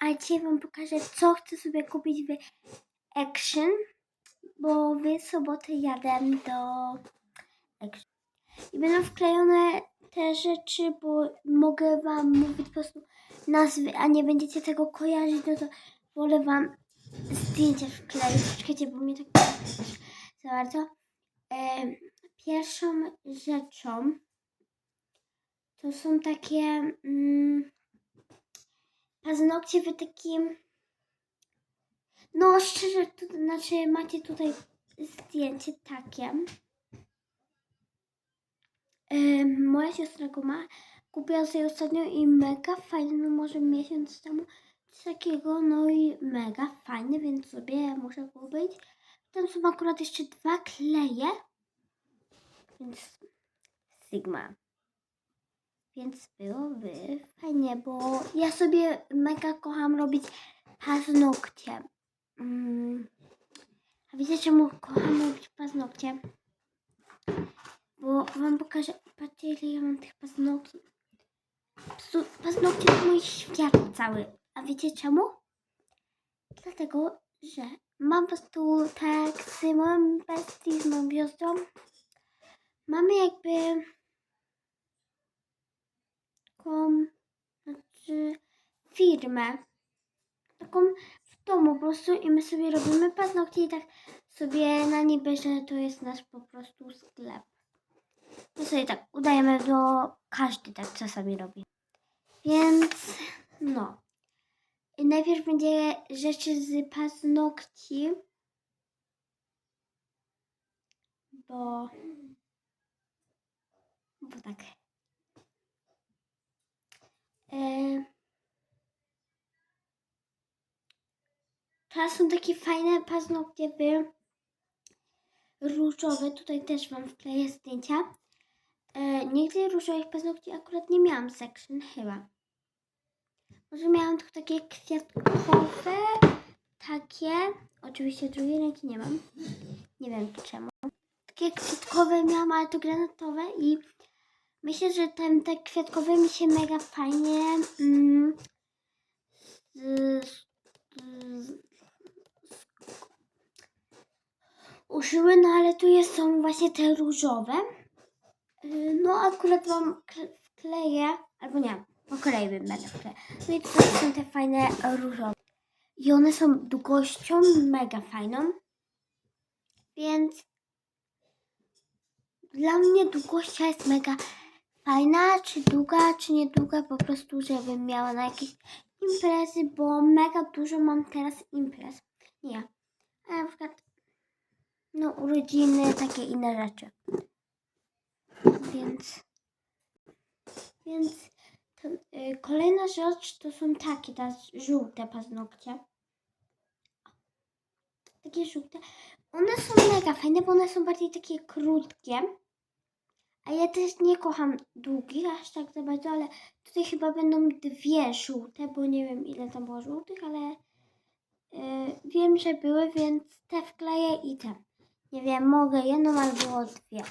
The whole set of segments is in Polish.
A dzisiaj wam pokażę, co chcę sobie kupić w Action, bo w sobotę jadę do Action. I będą wklejone te rzeczy, bo mogę wam mówić po prostu nazwy, a nie będziecie tego kojarzyć, no to wolę wam zdjęcie wkleić. Czekajcie, bo mnie tak za bardzo. Pierwszą rzeczą to są takie mm, paznokcie w takim. No, szczerze, to znaczy macie tutaj zdjęcie takie. Em, moja siostra go ma. Kupiłam sobie ostatnio i mega fajny, no może miesiąc temu coś takiego, no i mega fajny, więc sobie muszę kupić. Tam są akurat jeszcze dwa kleje, więc Sigma. Więc byłoby fajnie, bo ja sobie mega kocham robić paznokcie. Mm. A wiecie czemu kocham robić paznokcie? Bo wam pokażę, patrzcie ile ja mam tych paznokci. Paznokcie to mój świat cały. A wiecie czemu? Dlatego, że mam po prostu tak z moją bestii, z moją gwiazdą. Mamy jakby taką, znaczy firmę. Taką w domu po prostu i my sobie robimy paznokcie i tak sobie na niby, że to jest nasz po prostu sklep. My sobie tak udajemy, bo każdy tak czasami robi. Więc no. I najpierw będzie rzeczy z paznokci. Bo. Bo tak. E, Teraz są takie fajne paznokcie wy różowe. Tutaj też wam wkleję zdjęcia. E, nigdy różowych paznokci akurat nie miałam section chyba. Może miałam tylko takie kwiatkowe, takie. Oczywiście drugiej ręki nie mam. Nie wiem czemu. Takie kwiatkowe miałam, ale to granatowe i myślę, że ten te kwiatkowe mi się mega fajnie mm, z, z, z, uszyły, no ale tu jest, są właśnie te różowe. Yy, No akurat kle- wkleję, albo nie, po kolei będę wkleję. No i tutaj są te fajne różowe. I one są długością mega fajną. Więc dla mnie długość jest mega fajna, czy długa, czy niedługa, po prostu, żebym miała na jakieś imprezy, bo mega dużo mam teraz imprez. Nie. A na przykład no urodziny, takie inne rzeczy. Więc więc to, y, kolejna rzecz to są takie te żółte paznokcie. Takie żółte. One są mega fajne, bo one są bardziej takie krótkie. A ja też nie kocham długich aż tak za bardzo, ale tutaj chyba będą dwie żółte, bo nie wiem ile tam było żółtych, ale y, wiem, że były, więc te wkleję i te. Nie wiem, mogę jedną albo dwie.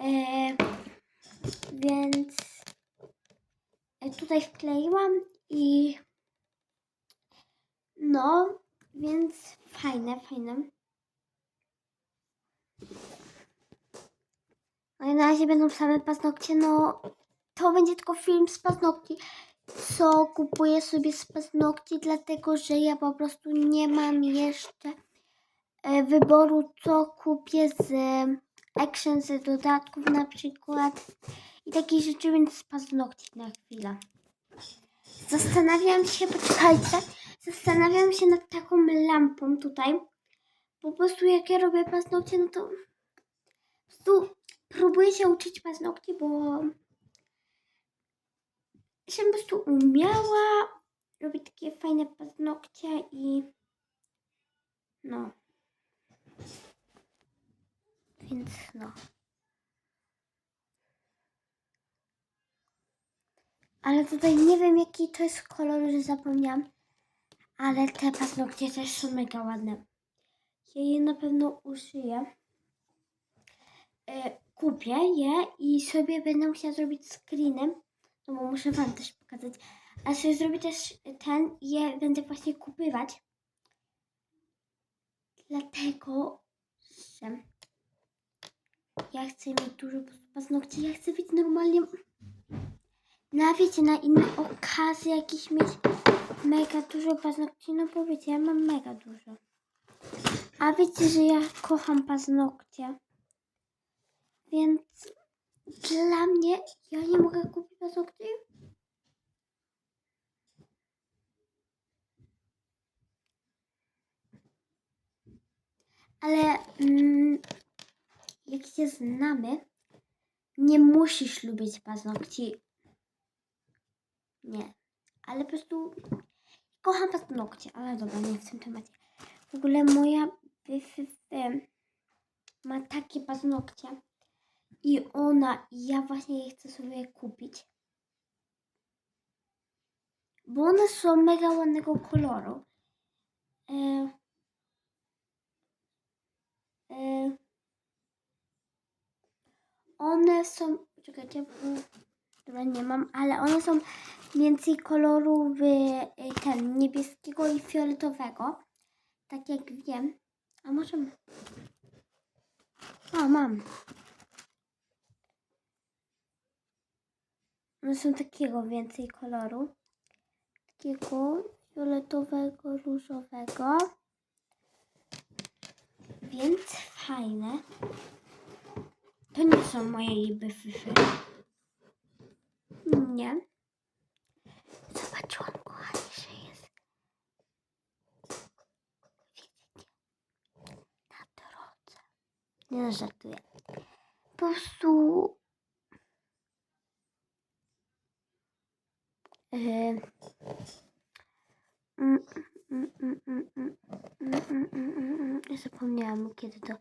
E, więc e, tutaj wkleiłam i no, więc fajne, fajne. No i na razie będą same paznokcie, no to będzie tylko film z paznokci, co kupuję sobie z paznokci, dlatego że ja po prostu nie mam jeszcze wyboru, co kupię z action, z dodatków na przykład i takich rzeczy, więc z paznokci na chwilę. Zastanawiam się, poczekajcie, zastanawiam się nad taką lampą tutaj. Po prostu jak ja robię paznokcie, no to po prostu próbuję się uczyć paznokci, bo żebym po prostu umiała robić takie fajne paznokcie i no. Więc no. Ale tutaj nie wiem jaki to jest kolor, że zapomniałam. Ale te paznokcie też są mega ładne. Ja je na pewno użyję. E, kupię je i sobie będę musiała zrobić screeny. No bo muszę wam też pokazać. A sobie zrobię też ten i je będę właśnie kupywać. Dlatego, że ja chcę mieć dużo paznokci. Ja chcę mieć normalnie na wiecie, na inne okazje jakieś mieć mega dużo paznokci. No bo wiecie, ja mam mega dużo. A wiecie, że ja kocham paznokcie. Więc dla mnie ja nie mogę kupić paznokci. Ale mm, jak się znamy, nie musisz lubić paznokci. Nie. Ale po prostu kocham paznokcie. Ale dobra, nie w tym temacie. W ogóle moja BFF ma takie paznokcie. I ona, ja właśnie je chcę sobie kupić. Bo one są mega ładnego koloru. E, one są, czekajcie, dobra, nie mam, ale one są więcej koloru w e, ten niebieskiego i fioletowego. Tak jak wiem. A może. O, mam. One są takiego więcej koloru. Takiego fioletowego, różowego. Więc fajne. To nie są moje byfyfy. Nie. Zobaczyłam, kochani, że jest. Widzicie? Na drodze. Nie no, żartuję. Po prostu... Yy. Mm, Zapomniałam kiedy to.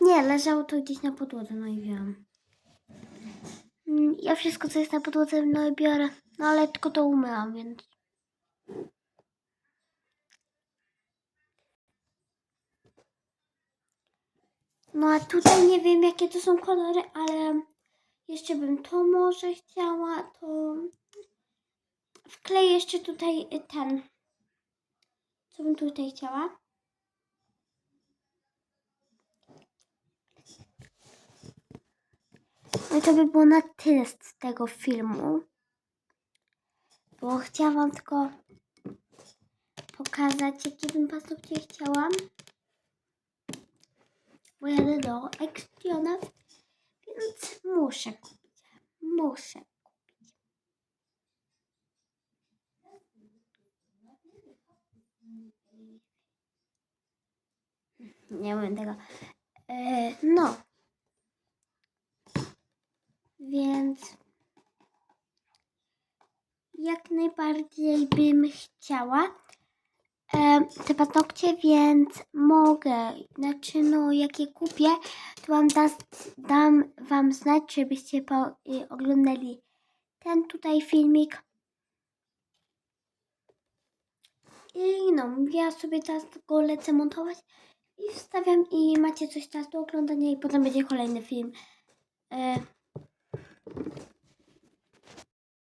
Nie, leżało to gdzieś na podłodze, no i wiem. Mm, ja wszystko, co jest na podłodze, no i biorę. No ale tylko to umyłam, więc. No a tutaj nie wiem, jakie to są kolory, ale jeszcze bym to może chciała, to. Wkleję jeszcze tutaj y, ten... Co bym tutaj chciała? No to by było na tyle z tego filmu. Bo chciałam tylko pokazać, jakie bym paznokcie chciałam. Bo jadę do Extiona, więc muszę kupić. Muszę Nie wiem tego. E, no. Więc jak najbardziej bym chciała e, te paznokcie, więc mogę. Znaczy, no, jak je kupię, to wam da, dam wam znać, żebyście po, y, oglądali ten tutaj filmik. I no, ja sobie teraz go lecę montować i wstawiam i macie coś teraz do oglądania i potem będzie kolejny film. E,